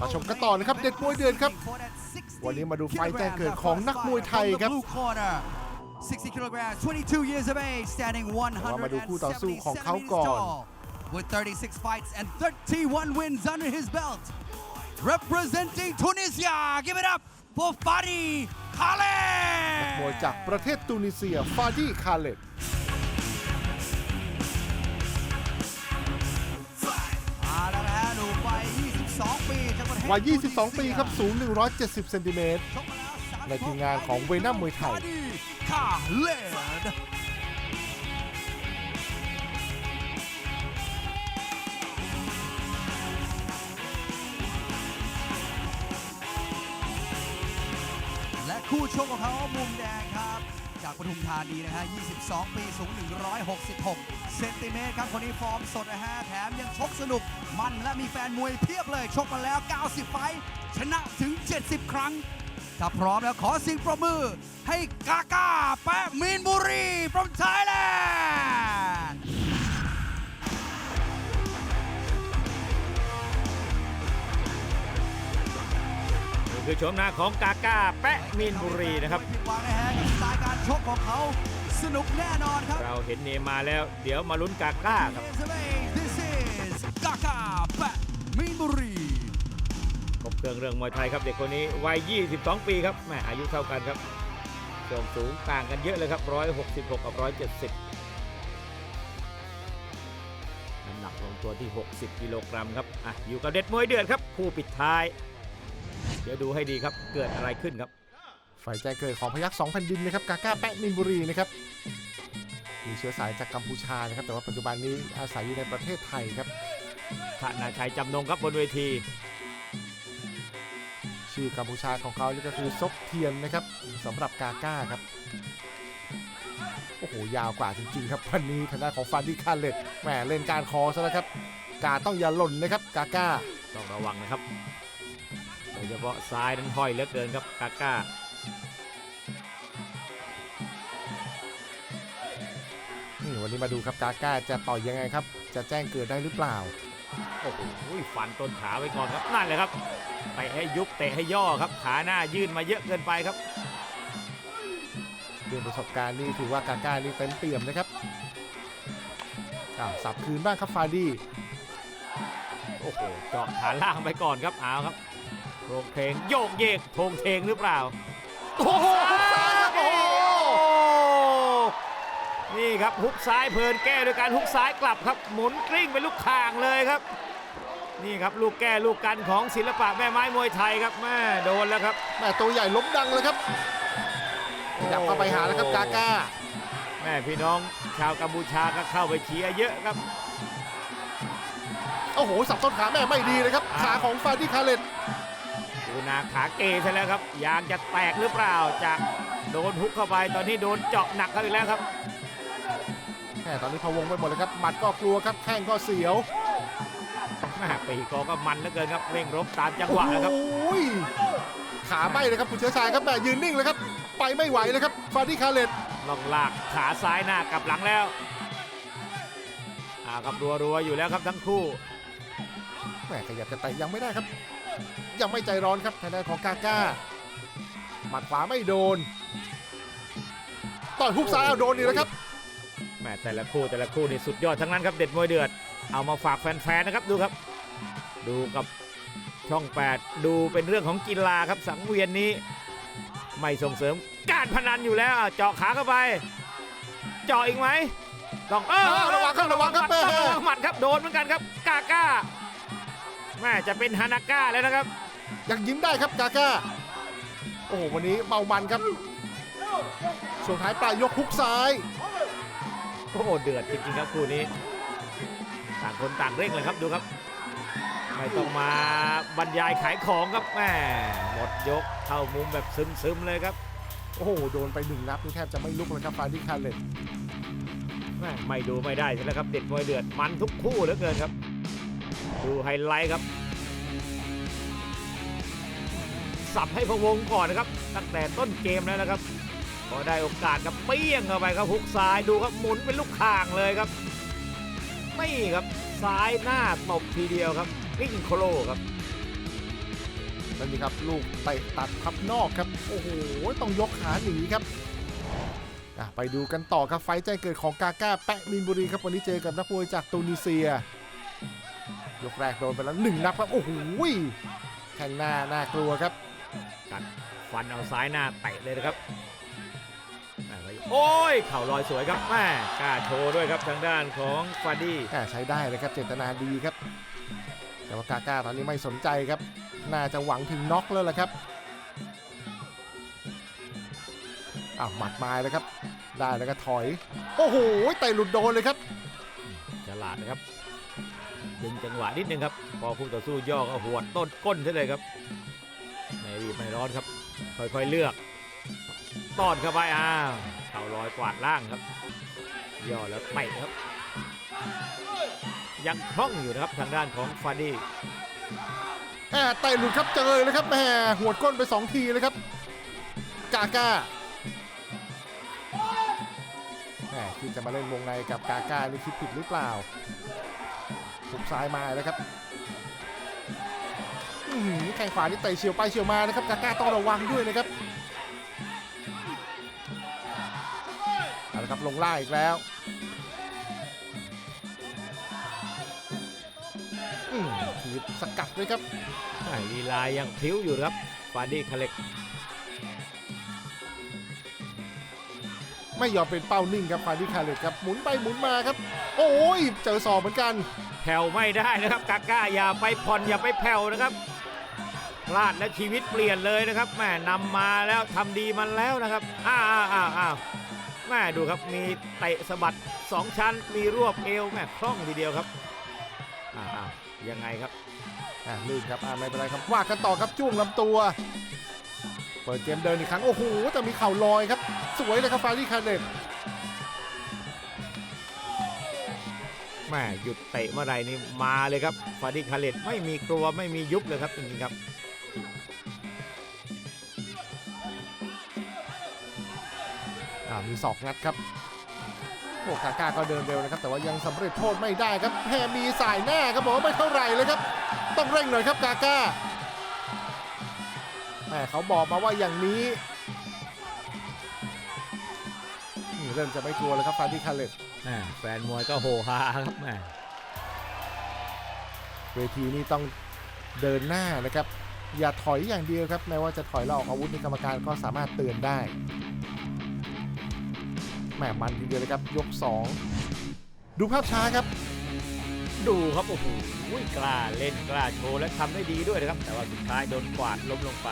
มาชมกันต่อนะครับเด็ดมวยเดือนครับ วันนี้มาดูไฟล์แจ้งเกิดของนักมวยไทยครับ60 kilograms, 22 years of age, standing เรามาดูคู่ต่อสู้ของเขาก่อน177 with 36 fights and 31 wins under his belt. Representing Tunisia, give it up for Fadi มวย Khaled. จากประเทศตูนิเซียฟาดีคาเลต วัย 22 ปีครับ สูง 170 เซนติเมตร ในทีมงานของเวนัมมวยไทย และคู่ชกของเขามุมแดงครับ จากปทุมธานีนะฮะ 22 ปี สูง 166 เซนติเมตรครับ คนนี้ฟอร์มสดนะฮะ แถมยังชกสนุก มันและมีแฟนมวยเพียบเลย ชกมาแล้ว 90 ไฟ ชนะถึง 70 ครั้ง ถ้าพร้อมแล้วขอสิ่งประมือ ให้กาก้าแปะมีนบุรี from Thailand คือโฉมหน้าของกาก้าแปะมีนบุรีนะครับไม่ผิดหวังนะฮะกับสไตล์การชกของเขาสนุกแน่นอนครับ เราเห็นเนมาแล้วเดี๋ยวมาลุ้นกาก้าครับ This is Kaka แปะมีนบุรีครบเครื่องเรื่องมวยไทยครับเด็กคนนี้วัย 22 ปีครับแหมอายุเท่ากันครับส่วนสูงต่างกันเยอะเลยครับ 166 กับ 170 น้ำหนักลงตัวที่ 60 กิโลกรัมครับอะอยู่กับเด็ดมวยเดือดครับ คู่ปิดท้าย เดี๋ยวดูให้ดีครับ เกิดอะไรขึ้นครับ ฝ่ายแจ้งเกิดของพยัคฆ์สองแผ่นดินนะครับกาก้าแปะมินบุรีนะครับมีเชื้อสายจากกัมพูชานะครับ แต่ว่าปัจจุบันนี้อาศัยอยู่ในประเทศไทยครับธนาชัยจำนงครับบนเวที ชื่อกัมพูชาของเขานี่ก็คือซบเทียนนะครับสำหรับกาก้าครับโอ้โหยาวกว่าจริงๆครับวันนี้ทางด้านของฟาดิคาเลตแหมเล่นการคอซะแล้วครับกาต้องอย่าหล่นนะครับกาก้าต้องระวังนะครับโด ยเฉพาะซ้ายนั้นห้อยเหลือเกินครับกาก้านี่วันนี้มาดูครับกาก้าจะต่อยยังไงครับ จะแจ้งเกิดได้หรือเปล่า โอ้โหฟันต้นขาไว้ก่อนครับนั่นเลยครับเตะให้ยุบเตะให้ย่อครับ ขาหน้ายื่นมาเยอะเกินไปครับเรื่องประสบการณ์นี่ถือว่ากาก้านี่เต็มเปี่ยมนะครับอ้าวสับคืนบ้างครับฟาดี้โอ้โหเจาะฐานล่างไปก่อนครับเอาครับ โรงเพลงโยกเยกโทงเทงหรือเปล่า โอ้โหซ้ายครับโอ้โหนี่ครับฮุกซ้ายเพลินแก้โดยการฮุกซ้ายกลับครับ หมุนกลิ้งเป็นลูกคางเลยครับ นี่ครับลูกแก้ลูกกันของศิลปะแม่ไม้มวยไทยครับแม่โดนแล้วครับแม่ตัวใหญ่ล้มดังเลยครับขยับเข้าไปหาแล้วครับกาก้าแม่พี่น้องชาวกัมพูชาก็เข้าไปเชียร์เยอะครับ โอ้โหสับต้นขาแม่ไม่ดีเลยครับ ขาของฟาดี้คาเลต ดูนาขาเกซะแล้วครับยางจะแตกหรือเปล่าจากโดนฮุกเข้าไปตอนนี้โดนเจาะหนักเข้าอีกแล้วครับแม่ตอนนี้พะวงไปหมดเลยครับหมัดก็กลัวครับแข้งก็เสียวแม่ปีกอก็มันเหลือเกินครับเร่งรบตามจังหวะแล้วครับโอ้ยขาไหม้เลยครับคุณเชื้อชายครับแม่ยืนนิ่งเลยครับ ไปไม่ไหวเลยครับฟาดี้คาเลตลองลากขาซ้ายหน้ากลับหลังแล้วอ่าครับรัวๆอยู่แล้วครับทั้งคู่แม่ขยับจะแต่ยังไม่ได้ครับ ยังไม่ใจร้อนครับทางด้านของกาก้าหมัดขวาไม่โดน ต่อยฮุกซ้ายเอาโดนนี่แหละครับแม่แต่ละคู่แต่ละคู่นี่สุดยอดทั้งนั้นครับเด็ดมวยเดือด เอามาฝากแฟนๆนะครับดูครับ ดูกับช่อง 8 ดูเป็นเรื่องของกีฬาครับสังเวียนนี้ ไม่ส่งเสริมการพนันอยู่แล้วอะเจาะขาเข้าไปเจาะอีกไหมต้องเออเออระวังครับระวังครับต้องแม่ระวังหมัดครับโดนเหมือนกันครับกาก้าแม่จะเป็นฮานาก้าแล้วนะครับ ยังยิ้มได้ครับกาก้าโอ้โหวันนี้เมามันครับส่วนท้ายปลายยกฮุกซ้าย โอ้โหเดือดจริงๆครับคู่นี้ ต่างคนต่างเร่งเลยครับดูครับ ไม่ต้องมาบรรยายขายของครับแม่หมดยกเข้ามุมแบบซึมๆเลยครับโอ้โหโดนไปหนึ่งนับนี่แทบจะไม่ลุกเลยครับฟาดิคาเลตแม่ไม่ดูไม่ได้ใช่แล้วครับเด็ดมวยเดือดมันทุกคู่เหลือเกินครับ ดูไฮไลท์ครับ สับให้พะวงก่อนนะครับ ตั้งแต่ต้นเกมแล้วนะครับพอได้โอกาสครับเปี้ยงเข้าไปครับฮุกซ้ายดูครับหมุนเป็นลูกข่างเลยครับนี่ครับซ้ายหน้าตบทีเดียวครับกิ้งโครครับนี่ครับลูกเตะตัดพับนอกครับ โอ้โห ต้องยกขาหนีครับ ไปดูกันต่อครับไฟต์แจ้งเกิดของกาก้าแปะมินบุรีครับวันนี้เจอกับนักมวยจากตูนิเซีย ยกแรกโดนไปแล้วหนึ่งนับครับ โอ้โหแข้งหน้าน่ากลัวครับ กัดฟันเอาซ้ายหน้าเตะเลยนะครับอ่าไปโอ้ยเข่าลอยสวยครับแม่กล้าโชว์ด้วยครับทางด้านของฟาดี้แหม่ใช้ได้เลยครับเจตนาดีครับ แต่ว่ากาก้าตอนนี้ไม่สนใจครับ น่าจะหวังถึงน็อกแล้วล่ะครับอ้าวหมัดมาเลยครับ ได้แล้วก็ถอย โอ้โหเตะหลุดโดนเลยครับฉลาดนะครับดึงจังหวะนิดนึงครับ พอคู่ต่อสู้ย่อก็หวดต้นก้นซะเลยครับ ไม่รีบไม่ร้อนครับ ค่อยๆเลือกต้อนเข้าไปอ้าวเข่าลอยกวาดล่างครับ ย่อแล้วเตะครับ ยังคล่องอยู่นะครับทางด้านของฟาดี้แหมเตะหลุดครับเจอเลยครับแหมหัวก้นไปสองทีเลยครับ กาก้าแหมคิดจะมาเล่นวงในกับกาก้านี่คิดผิดหรือเปล่าหุกซ้ายมาแล้วครับ แข้งขวานี่เตะเฉียวไปเฉียวมานะครับกาก้าต้องระวังด้วยนะครับเอาละครับลงล่างอีกแล้วอืมถีบสกัดด้วยครับอ่าลีลายังพริ้วอยู่นะครับฟาดี้คาเล็กไม่ยอมเป็นเป้านิ่งครับฟาดิคาเลตครับหมุนไปหมุนมาครับ โอ้ยเจอศอกเหมือนกัน แผ่วไม่ได้นะครับกาก้าอย่าไปผ่อนอย่าไปแผ่วนะครับ พลาดแล้วชีวิตเปลี่ยนเลยนะครับแม่นำมาแล้วทำดีมันแล้วนะครับอ้าวอ้าวอ้าวอ้าวแม่ดูครับมีเตะสะบัดสองชั้นมีรวบเอวแม่คล่องทีเดียวครับอ้าวอ้าวยังไงครับอ่าลื่นครับอ่าไม่เป็นไรครับว่ากันต่อครับจ้วงลำตัว เปิดเกมเดินอีกครั้งโอ้โหแต่มีเข่าลอยครับ สวยเลยครับฟาดิคาเลตแม่หยุดเตะเมื่อไหรนี่มาเลยครับฟาดี้คาเลตไม่มีกลัวไม่มียุบเลยครับจริงๆครับ มีศอกงัดครับโอ้กาก้าก็เดินเร็วนะครับ แต่ว่ายังสำเร็จโทษไม่ได้ครับแพรมีสายหน้าครับบอกว่าไม่เท่าไหร่เลยครับ ต้องเร่งหน่อยครับกาก้าแหมเขาบอกมาว่าอย่างนี้นี่เริ่มจะไม่กลัวแล้วครับฟาดิคาเลตแม่แฟนมวยก็โหฮาครับแม่เวทีนี้ต้องเดินหน้านะครับ อย่าถอยอย่างเดียวครับแม้ว่าจะถอยแล้วออกอาวุธในกรรมการก็สามารถเตือนได้ แหมมันทีเดียวเลยครับ ยก 2 ดูภาพช้าครับ ดูครับโอ้โหกล้าเล่นกล้าโชว์และทำได้ดีด้วยนะครับ แต่ว่าสุดท้ายโดนกวาดล้มลงไป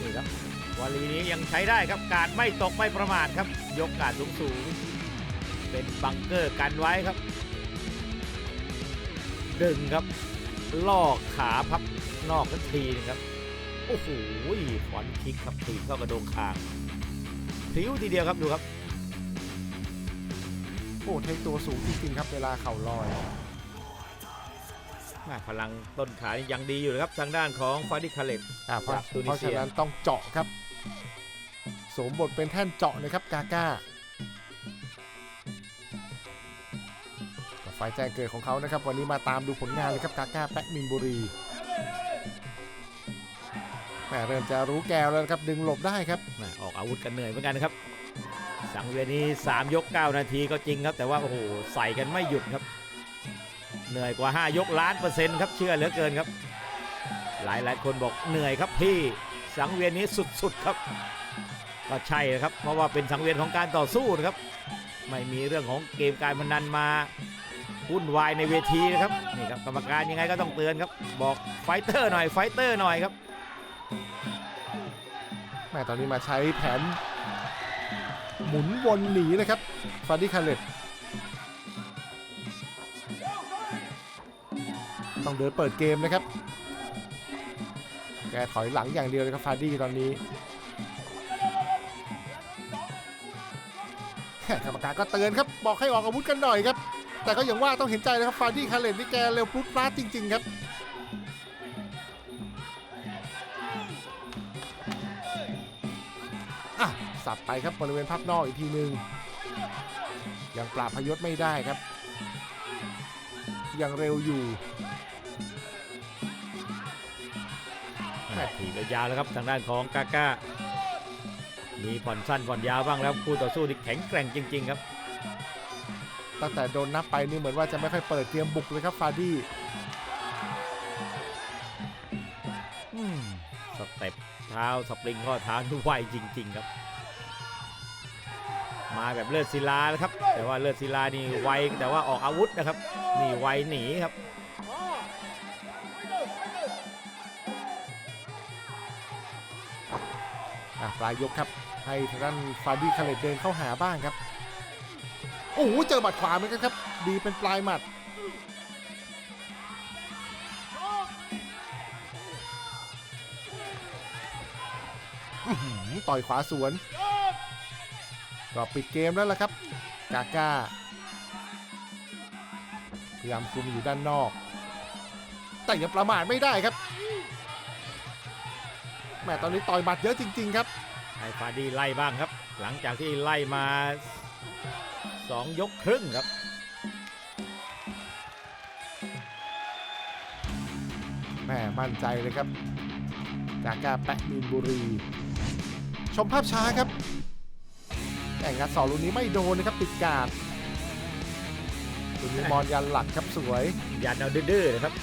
นี่ครับวลีนี้ยังใช้ได้ครับการไม่ตกไม่ประมาทครับ ยกการสูงสูงเป็นบังเกอร์กันไว้ครับ ดึงครับ ลอกขาพับนอกทันทีนึงครับ โอ้โหขอนคิกครับถีบเข้ากระโดงคาง พริ้วทีเดียวครับดูครับโอ้เทคตัวสูงจริงๆครับเวลาเข่าลอยแม่พลังต้นขานี่ยังดีอยู่นะครับทางด้านของฟาดิคาเล็กอ่าเพราะจากตูนิเพราะเซีฉะยนั้นต้องเจาะครับ สวมบทเป็นแท่นเจาะนะครับกาก้าต่อไฟแจ้งเกิดของเขานะครับ วันนี้มาตามดูผลงานเลยครับกาก้าแปะมินบุรี แหมเริ่มจะรู้แก้วแล้วครับดึงหลบได้ครับแม่ออกอาวุธกันเหนื่อยเหมือนกันนะครับ สังเวียนนี้ 3 ยก 9 นาทีก็จริงครับ แต่ว่าโอ้โหใส่กันไม่หยุดครับ เหนื่อยกว่า 5 ยกล้านเปอร์เซ็นต์ครับเชื่อเหลือเกินครับ หลายหลายคนบอกเหนื่อยครับพี่สังเวียนนี้สุดๆครับ ก็ใช่ครับ เพราะว่าเป็นสังเวียนของการต่อสู้นะครับ ไม่มีเรื่องของเกมการพนันมาวุ่นวายในเวทีนะครับนี่ครับกรรมการยังไงก็ต้องเตือนครับ บอกไฟเตอร์หน่อยไฟเตอร์หน่อยครับ แม่ตอนนี้มาใช้แผน หมุนวนหนีนะครับฟาดิคาเลตต้องเดินเปิดเกมนะครับ แกถอยหลังอย่างเดียวเลยครับฟาดี้ตอนนี้กรรมการก็เตือนครับ บอกให้ออกอาวุธกันหน่อยครับ แต่ก็อย่างว่าต้องเห็นใจนะครับฟาดี้คาเลตนี่แกเร็วพลุดพลาดจริง ๆ ครับ สับไปครับบริเวณพับนอกอีกทีหนึ่งยังปราบพยศไม่ได้ครับ ยังเร็วอยู่ม่ถีบยาวๆแล้วครับทางด้านของกาก้า มีผ่อนสั้นผ่อนยาวบ้างแล้วคู่ต่อสู้ที่แข็งแกร่งจริง ๆ ครับ ตั้งแต่โดนนับไปนี่เหมือนว่าจะไม่ค่อยเปิดเกมบุกเลยครับฟาดี้อืมสเต็ปเท้าสปริงข้อเท้าดูไวจริง ๆ ครับ มาแบบเลือดศิลานะครับ แต่ว่าเลือดศิลานี่ไวแต่ว่าออกอาวุธนะครับ นี่ไวหนีครับอะปลายยกครับ ให้ทางด้านฟาดี้คาเลตเดินเข้าหาบ้างครับ โอ้โห เจอหมัดขวาเหมือนกันครับ ดีเป็นปลายหมัดอือหือต่อยขวาสวน ก็ปิดเกมแล้วล่ะครับกาก้าพยายามคุมอยู่ด้านนอก แต่ยังประมาทไม่ได้ครับแหม่ตอนนี้ต่อยหมัดเยอะจริง ๆ ครับให้ฟาดีไล่บ้างครับ หลังจากที่ไล่มา 2 ยกครึ่งครับแม่มั่นใจเลยครับกาก้าแปะมีนบุรี ชมภาพช้าครับ แต่งัดสองลูกนี้ไม่โดนนะครับติดกาดลูกนี้มอนยันหลักครับสวย ยันเอาดื้อๆนะครับ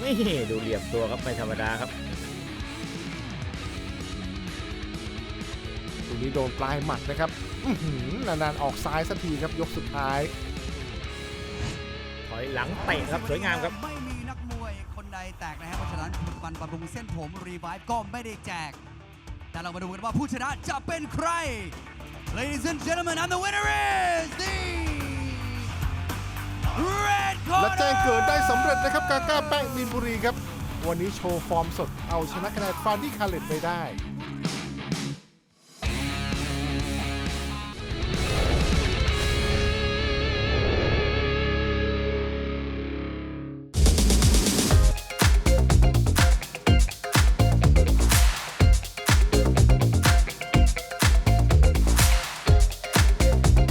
นี่ดูเหลี่ยมตัวครับไม่ธรรมดาครับลูกนี้โดนปลายหมัดนะครับอื้อหือนานๆออกซ้ายสักทีครับยกสุดท้าย ถอยหลังเตะครับสวยงามครับไม่มีนักมวยคนใดแตกนะฮะเพราะฉะนั้นปันบำรุงเส้นผมรีไวฟ์ก็ไม่ได้แจก แต่เรามาดูกันว่าผู้ชนะจะเป็นใคร Ladies and gentlemen and the winner is the Red Corner และแจ้งเกิดได้สำเร็จนะครับกาก้าแป้งมีนบุรีครับ วันนี้โชว์ฟอร์มสดเอาชนะคะแนนฟานดี้คาเลตไปได้